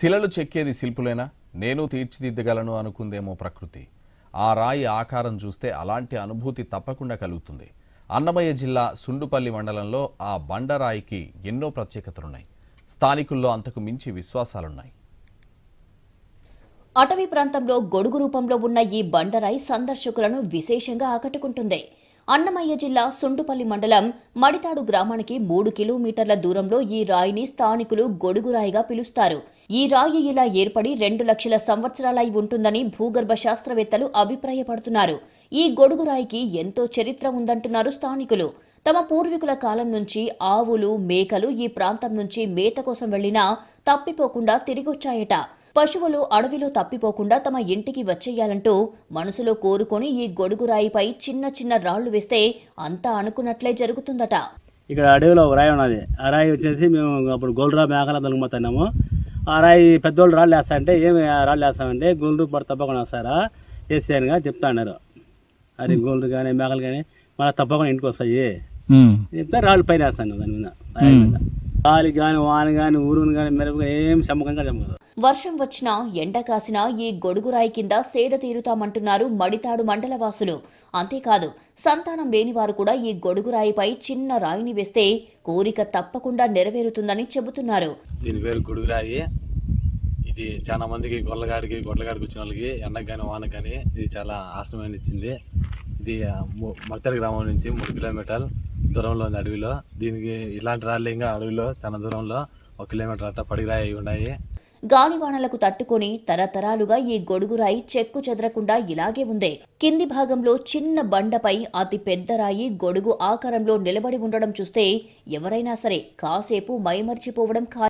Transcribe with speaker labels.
Speaker 1: శిలలు చెక్కేది శిల్పులేనా? నేను తీర్చిదిద్దగలను అనుకుందేమో ప్రకృతి. ఆ రాయి ఆకారం చూస్తే అలాంటి అనుభూతి తప్పకుండా కలుగుతుంది. అన్నమయ్య జిల్లా సుండుపల్లి మండలంలో ఆ బండరాయికి ఎన్నో ప్రత్యేకతలున్నాయి. స్థానికుల్లో అంతకు మించి విశ్వాసాలున్నాయి.
Speaker 2: అటవీ ప్రాంతంలో గొడుగు రూపంలో ఉన్న ఈ బండరాయి సందర్శకులను విశేషంగా ఆకట్టుకుంటుంది. అన్నమయ్య జిల్లా సుండుపల్లి మండలం మడితాడు గ్రామానికి మూడు కిలోమీటర్ల దూరంలో ఈ రాయిని స్థానికులు గొడుగురాయిగా పిలుస్తారు. ఈ రాయి ఇలా ఏర్పడి రెండు లక్షల సంవత్సరాలై ఉంటుందని భూగర్భ శాస్త్రవేత్తలు అభిప్రాయపడుతున్నారు. ఈ గొడుగు రాయికి ఎంతో చరిత్ర ఉందంటున్నారు స్థానికులు. తమ పూర్వీకుల కాలం నుంచి ఆవులు మేకలు ఈ ప్రాంతం నుంచి మేత కోసం వెళ్ళినా తప్పిపోకుండా తిరిగొచ్చాయట. పశువులు అడవిలో తప్పిపోకుండా తమ ఇంటికి వచ్చేయాలంటూ మనసులో కోరుకొని ఈ గొడుగు రాయిపై చిన్న చిన్న రాళ్ళు వేస్తే అంతా అనుకున్నట్లే జరుగుతుందట.
Speaker 3: ఇక్కడ అడవిలో ఒక రాయి ఉన్నది. ఆ రాయి వచ్చేసి మేము అప్పుడు గోల్రా మేకల దొంగపోతున్నాము రాయి పెద్దోళ్ళు రాళ్ళు వేస్తారంటే ఏమి ఆ రాళ్ళు వేస్తామంటే గోల్డ్ పడ తప్పకుండా వస్తారా? వేసేయనుగా చెప్తా అన్నారు. అది గోల్డ్ కానీ మేకలు కానీ మళ్ళీ తప్పకుండా ఇంటికి వస్తాయి. చెప్తే రాళ్ళు పైన వేస్తాను దాని మీద. గాలి కానీ వాన కానీ ఊరుని కానీ మెరుపు కానీ ఏం చమ్మకంగా చమ్మకదు
Speaker 2: వర్షం వచ్చినా ఎండ కాసినా ఈ గొడుగురాయి కింద సేద తీరుతామంటున్నారు మడితాడు మండల వాసులు. అంతేకాదు సంతానం లేని వారు కూడా ఈ గొడుగురాయిపై చిన్న రాయిని వేస్తే కోరిక తప్పకుండా నెరవేరుతుందని చెబుతున్నారు.
Speaker 4: దీని పేరు గుడుగురాయి ఇది చాలా మందికి గొల్లగాడికి గొడ్లగాడికి వచ్చిన వాళ్ళకి ఎండకు కానీ వానకు కానీ ఇది చాలా ఆశ్రమం ఇచ్చింది. ఇది ఆ, మక్తర్ గ్రామం నుంచి మూడు కిలోమీటర్ దూరంలో ఉంది అడవిలో. దీనికి ఇలాంటి రాళ్ళు ఇంకా అడవిలో చాలా దూరంలో ఒక కిలోమీటర్ అట్ట పడిరాయి అయి ఉన్నాయి.
Speaker 2: గాలివానలకు తట్టుకొని తరతరాలుగా ఈ గొడుగురాయి చెక్కు చెదరకుండా ఇలాగే ఉంది. కింది భాగంలో చిన్న బండపై అతి పెద్ద రాయి గొడుగు ఆకారంలో నిలబడి ఉండడం చూస్తే ఎవరైనా సరే కాసేపు మైమర్చిపోవడం ఖాయం.